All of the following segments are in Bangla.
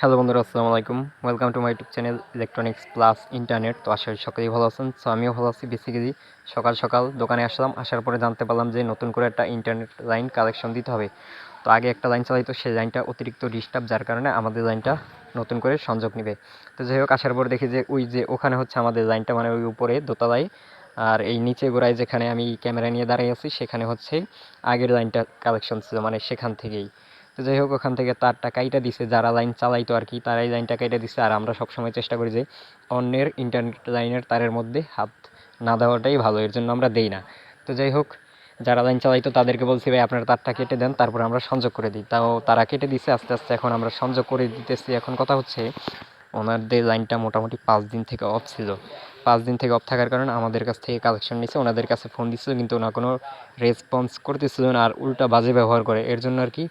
হ্যালো বন্ধুরা, আসসালামু আলাইকুম। Welcome to my YouTube channel electronics plus internet তো আশা করি সকলেই ভালো আছেন। সো আমিও ভালো আছি। বেসিক্যালি সকাল সকাল দোকানে আসলাম। আসার পরে জানতে পারলাম যে নতুন করে একটা ইন্টারনেট লাইন কালেকশন দিতে হবে। তো আগে একটা লাইন চালাইতো, সেই লাইনটা অতিরিক্ত ডিস্টার্ব যার কারণে আমাদের লাইনটা নতুন করে সংযোগ নেবে। তো যাই হোক, আসার পরে দেখি যে ওই যে ওখানে হচ্ছে আমাদের লাইনটা মানে ওই উপরে দোতলায়। আর এই নিচে গোড়ায় যেখানে আমি ক্যামেরা নিয়ে দাঁড়িয়ে আছি, সেখানে হচ্ছে আগের লাইনটা কালেকশন ছিল মানে সেখান থেকেই। তো যাই হোক, ওখান থেকে তারটা কাইটা দিছে। যারা লাইন চালাইতো আর কি, তারাই লাইনটা কাইটা দিছে। আর আমরা সবসময় চেষ্টা করি যে অন্যের ইন্টারনেট লাইনের তারের মধ্যে হাত না দেওয়াটাই ভালো, এর জন্য আমরা দেই না। তো যাই হোক, যারা লাইন চালাইতো তাদেরকে বলছি, ভাই, আপনার তারটা কেটে দেন, তারপর আমরা সংযোগ করে দিই। তাও তারা কেটে দিছে, আস্তে আস্তে এখন আমরা সংযোগ করে দিতেছি। এখন কথা হচ্ছে ওনাদের লাইনটা মোটামুটি পাঁচ দিন থেকে অফ ছিল। পাঁচ দিন থেকে অফ থাকার কারণে আমাদের কাছ থেকে কালেকশন নিয়েছে ওনাদের কাছে ফোন দিচ্ছিল কিন্তু ওনার কোনো রেসপন্স করতেছিল না আর উল্টা বাজে ব্যবহার করে। এর জন্য আর কি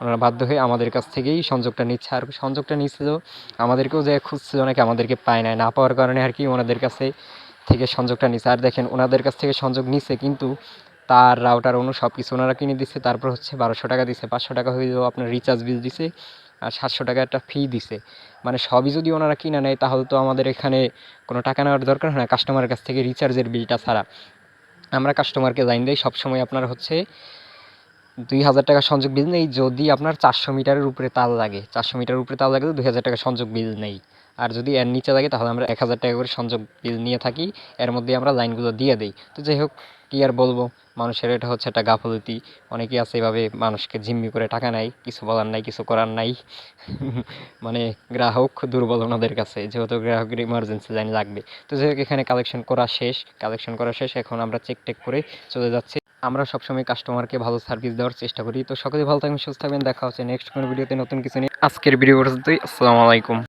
ওনারা বাধ্য হয়ে আমাদের কাছ থেকেই সংযোগটা নিচ্ছে। আর সংযোগটা নিচ্ছিল আমাদেরকেও যে খুঁজছিল নাকি আমাদেরকে পায় না না পাওয়ার কারণে আর কি ওনাদের কাছে থেকে সংযোগটা নিচ্ছে আর দেখেন, ওনাদের কাছ থেকে সংযোগ নিচ্ছে কিন্তু তার রাউটার অনু সব কিছু ওনারা কিনে দিচ্ছে তারপর হচ্ছে বারোশো টাকা দিছে, পাঁচশো টাকা হয়ে যাব আপনার রিচার্জ বিল দিছে। সাতশো টাকা একটা ফি দিছে। মানে সবই যদি ওনারা কিনে নেয়, তাহলে তো আমাদের এখানে কোনো টাকা নেওয়ার দরকার হয় না। কাস্টমারের কাছ থেকে রিচার্জের বিলটা ছাড়া। আমরা কাস্টমারকে লাইন দিই, সবসময় আপনার হচ্ছে দুই হাজার টাকা সংযোগ বিল নেই। যদি আপনার চারশো মিটারের উপরে তার লাগে, চারশো মিটারের উপরে তাল তো দুই হাজার টাকা সংযোগ বিল নেই। আর যদি এর নিচে লাগে তাহলে আমরা এক হাজার টাকা করে সংযোগ বিল নিয়ে থাকি। এর মধ্যে আমরা লাইনগুলো দিয়ে দিই। তো যাই হোক, কী আর বলব? মানুষের এটা হচ্ছে একটা গাফলতি। অনেকেই আছে এভাবে মানুষকে জিম্মি করে টাকা নেয়, কিছু বলার নাই, কিছু করার নাই। মানে গ্রাহক দুর্বল ওনাদের কাছে, যেহেতু গ্রাহকের ইমার্জেন্সি লাইন লাগবে। তো যাই হোক, এখানে কালেকশন করা শেষ। কালেকশন করা শেষ, এখন আমরা চেক টেক করে চলে যাচ্ছি। আমরা সবসময় কাস্টমারকে ভালো সার্ভিস দেওয়ার চেষ্টা করি। তো সকলে ভালো থাকবেন, সুস্থ থাকবেন। দেখা হচ্ছে নেক্সট কোনো ভিডিওতে নতুন কিছু নিয়ে। আজকের ভিডিও পর্যন্তই। আসসালামু আলাইকুম।